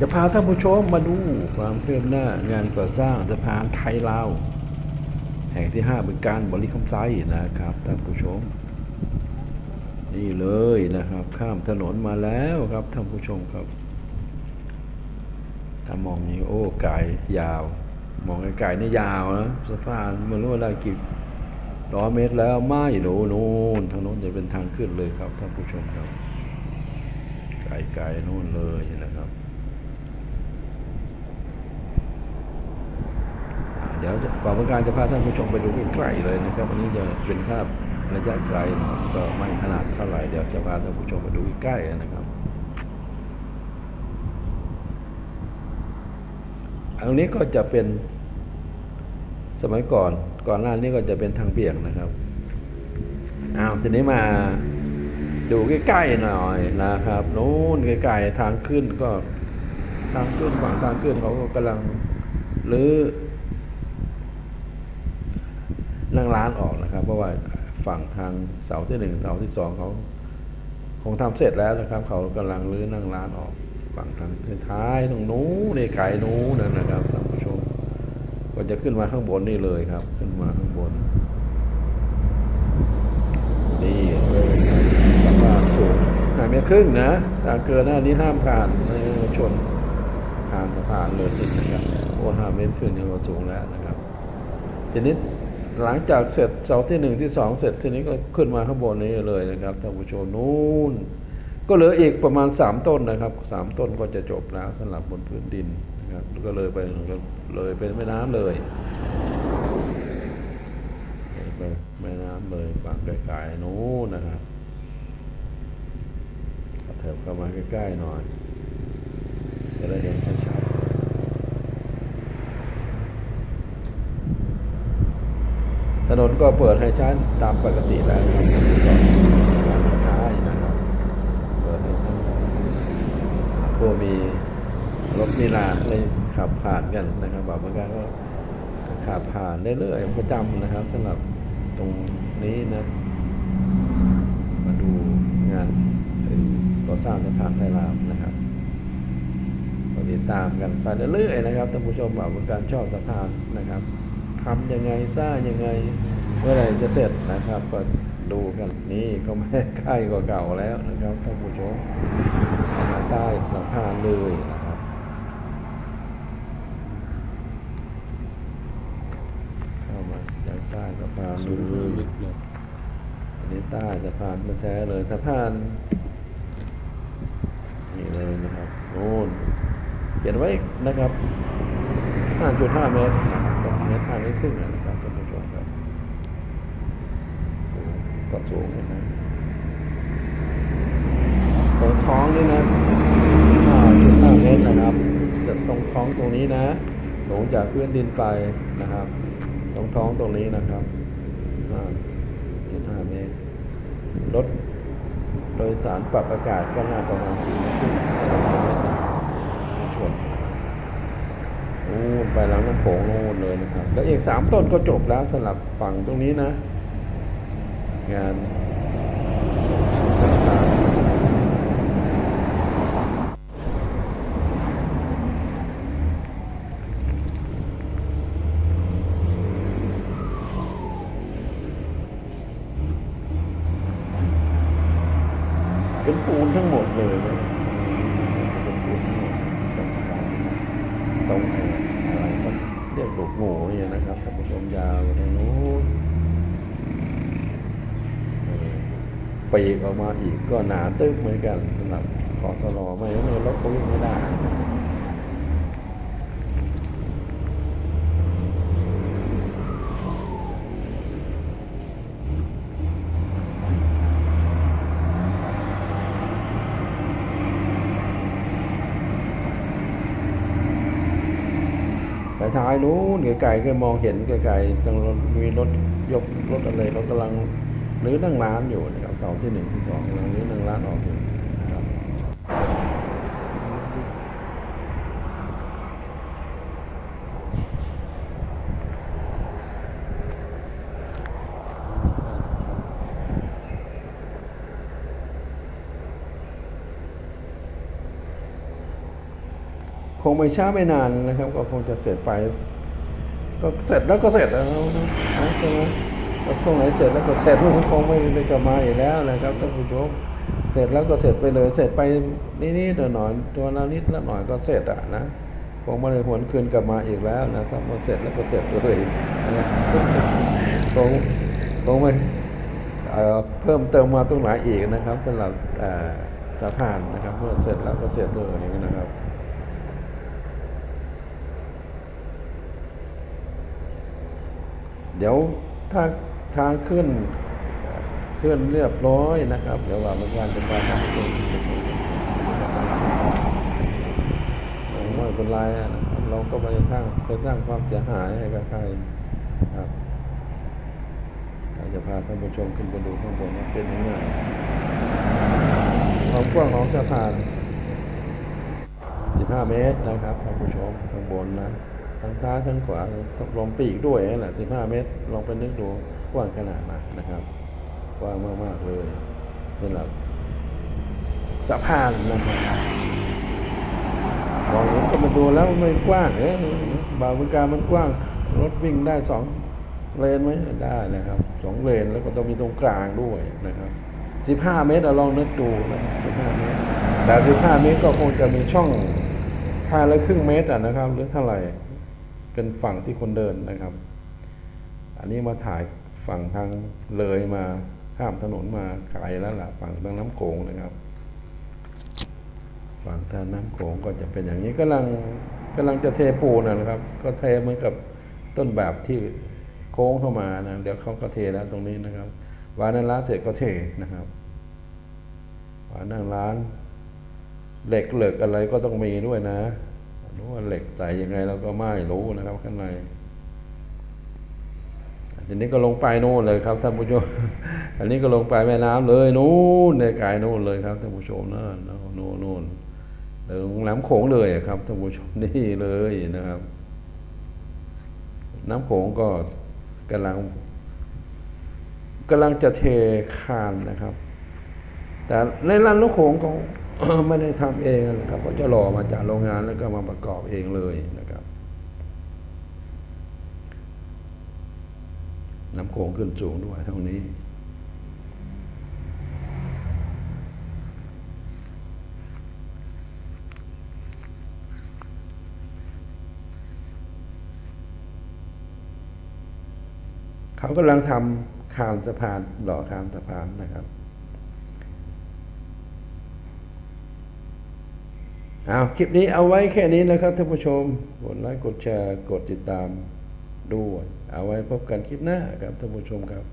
จะพาท่านผู้ชมมาดูความเคืบหน้างานก่อสร้างสะพานไทยลาวแห่งที่5เป็นการบริคำไซนะครับท่านผู้ชม นี่เลยนะครับ ข้ามถนนมาแล้วครับท่านผู้ชมครับ ถ้ามองนี้โอ้ไกลยาว มองไกลๆนี่ยาวนะสะพานมันรู้ว่ากี่ร้อยเมตรแล้วไม่รู้นู่นถนนจะเป็นทางขึ้นเลยครับท่านผู้ชมครับไกลๆนู่นเลยนะครับอ่าเดี๋ยวจะความต้องการจะพาท่านผู้ชมไปดูใกล้ๆเลยนะครับวันนี้จะเป็นภาพระยะไกลหน่อยก็ไม่ขนาดเท่าไหร่เดี๋ยวจะพาท่านผู้ชมไปดูใกล้ๆนะครับอันนี้ก็จะเป็นสมัยก่อนก่อนหน้านี้ก็จะเป็นทางเบี่ยงนะครับอ้าวทีนี้มาดูใกล้ๆหน่อยนะครับโน้นใกล้ๆทางขึ้นก็ทางขึ้นฝั่งทางขึ้นเขาก็กำลังรื้อ นั่งร้านออกนะครับ เพราะว่าฝั่งทางเสาที่หนึ่งเสาที่สองเขาคงทำเสร็จแล้วนะครับ เขากำลังรื้อนั่งร้านออกฝั่งทางท้ายตรงนู้นในไกลนู้นนั่นนะครับท่านผู้ชมก็จะขึ้นมาข้างบนนี่เลยครับ ขึ้นมาข้างบน นี่เลยสะพานสูงห้าเมตรครึ่งนะถ้าเกินหน้านี้ห้ามผ่านชนผ่านสะพานเลยนะครับโอ้ห้าเมตรครึ่งนี่ก็สูงแล้วนะครับทีนี้ หลังจากเสร็จเสาที่หนึ่งที่สองเสร็จทีนี้ก็ขึ้นมาข้างบนนี้เลยนะครับท่านผู้ชมนู้นก็เหลืออีกประมาณ 3 ต้นนะครับสามต้นก็จะจบแล้วสำหรับบนพื้นดินนะครับก็เลยไปเลยเป็นแม่น้ำเลยเลยไปแม่น้ำเลยฝั่งไกลๆนู้นนะครับเถิบเข้ามาใกล้ๆหน่อยจะได้เห็นชัดๆถ นนก็เปิดให้ใช้ตามปกติแล้วนะครับการค้านะครับเปิดให้ท่านผู้มีรถมีลาเลยขับผ่านกันนะครับบอกเหมือกันก็ขับผ่านเรื่อยๆประจำนะครับสำหรับตรงนี้นะ มาดูงานก่อสร้างสะพานไทยรามนะครับติดตามกันไปเรื่อยๆนะครับท่านผู้ชมบอกเหมือนกันชอบสะพานนะครับ ทำยังไงสร้างยังไง เมื่อไหร่จะเสร็จนะครับก็ดูกันนี่ก็ไม่ใกล้กว่าเก่าแล้วนะครับท่านผู้ชมมาใต้สะพานเลยนะครับเข้ามาจากใต้สะพานเลยอันนี้ใต้สะพานแท้เลยสะพานนี่เลยนะครับโน่นเขียนไว้นะครับ 5.5 เมตรนะ เมตร5เมตรครึ่งนะครับท่านผู้ชมครับก็สูงนะครับตรงท้องนี่นะ5.5เมตรนะครับจะตรงท้องตรงนี้นะสูงจากพื้นดินไปนะครับ ตรงท้องตรงนี้นะครับ5.5เมตรรถโดยสารปรับอากาศก็น่าประมาณ4เมตรครึ่งชน โอ้นไปหลังน้ำโขงโน่นเลยนะครับ แล้วอีกสามต้นก็จบแล้วสำหรับฝั่งตรงนี้นะ งานสาขาเป็นปูนทั้งหมดเลยนะเป็นปูนทั้งหมด ตรงไหนอะไรก็เรียกลูกหมูเนี่ยนะครับท่านผู้ชมยาวตรงนู้นปีกออกมาอีกก็หนาตึ๊กเหมือนกันสำหรับขอสลอไม่งั้นรถเขาวิ่งไม่ได้ ท้ายนู้นไกลๆก็มองเห็นไกลๆจังมีรถยกรถอะไรเขากำลังรื้อนั่งร้านอยู่นะครับเสาที่หนึ่งที่สองกำลังรื้อนั่งร้านออกอยู่นะครับ งไม่ช้าไม่นานนะครับ ก็คงจะเสร็จไป ก็เสร็จแล้วก็เสร็จแล้วนะใช่ไหมก็ตรงไหนเสร็จแล้วก็เสร็จมันคงไม่ได้กลับมาอีกแล้วนะครับท่านผู้ชมเสร็จแล้วก็เสร็จไปเลยเสร็จไปนิดๆหน่อยๆตัวละนิดละหน่อยก็เสร็จอะนะคงไม่ได้หวนคืนกลับมาอีกแล้วนะถ้าพอเสร็จแล้วก็เสร็จเลยนะคงคงไม่เอ่อเพิ่มเติมมาตรงไหนอีกนะครับสำหรับอ่อสะพานนะครับเมื่อเสร็จแล้วก็เสร็จเลยนะครับ เดี๋ยวถ้าทางขึ้นขึ้นเรียบร้อยนะครับ เดี๋ยวว่าเป็นการเป็นการทำเป็นไม่เป็นไรนะครับเราก็ไปสร้างไปสร้างความเสียหายให้กับใครครับถ้าจะพาท่านผู้ชมขึ้นไปดูข้างบนว่าเป็นยังไงความกว้างของสะพาน 15 เมตรนะครับท่านผู้ชมข้างบนนะ ทั้งซ้ายทั้งขวาต้องลงปีกด้วยนั่นแหละ15เมตร ลองไปนึกดูกว้างขนาดไหนนะครับกว้างมากๆเลยสำหรับสะพานนะครับมองก็มาดูแล้วมันไม่กว้างเอ๊ะบางบริการมันกว้าง รถวิ่งได้สองเลนไหมได้นะครับสองเลนแล้วก็ต้องมีตรงกลางด้วยนะครับ15เมตรเอาลองนึกดูนะ15เมตรแต่15เมตรก็คงจะมีช่องค่าละครึ่งเมตรอะนะครับหรือเท่าไหร่ เป็นฝั่งที่คนเดินนะครับ อันนี้มาถ่ายฝั่งทางเลยมาข้ามถนนมาไกลแล้วล่ะฝั่งทางน้ำโขงนะครับ ฝั่งทางน้ำโขงก็จะเป็นอย่างนี้กำลังกำลังจะเทปูนนะครับ ก็เทเหมือนกับต้นแบบที่โค้งเข้ามานะเดี๋ยวเขาก็เทแล้วตรงนี้นะครับวานนั้นร้านเสร็จก็เทนะครับวานนั่งร้านเหล็กเหล็กอะไรก็ต้องมีด้วยนะ รู้ว่าเหล็กใส่ยังไงเราก็ไม่รู้นะครับข้างในทีนี้ก็ลงไปโน่นเลยครับท่านผู้ชม อันนี้ก็ลงไปแม่น้ำเลยนู่นในกลโน่นเลยครับท่านผู้ชมนะโน่นโน่นโน่นลงน้ำโขงเลยครับท่านผู้ชมนี่เลยนะครับ น้ำโขงก็กำลังกำลังจะเทคานนะครับ แต่ในร้านลูกโขงเขา ไม่ได้ทำเองนะครับเขาจะรอมาจากโรงงานแล้วก็มาประกอบเองเลยนะครับน้ำโขงขึ้นสูงด้วยเท่านี้ เขากำลังทำคานสะพานหล่อคานสะพานนะครับ เอาคลิปนี้เอาไว้แค่นี้นะครับท่านผู้ชม กดไลค์กดแชร์กดติดตามด้วย เอาไว้พบกันคลิปหน้าครับท่านผู้ชมครับ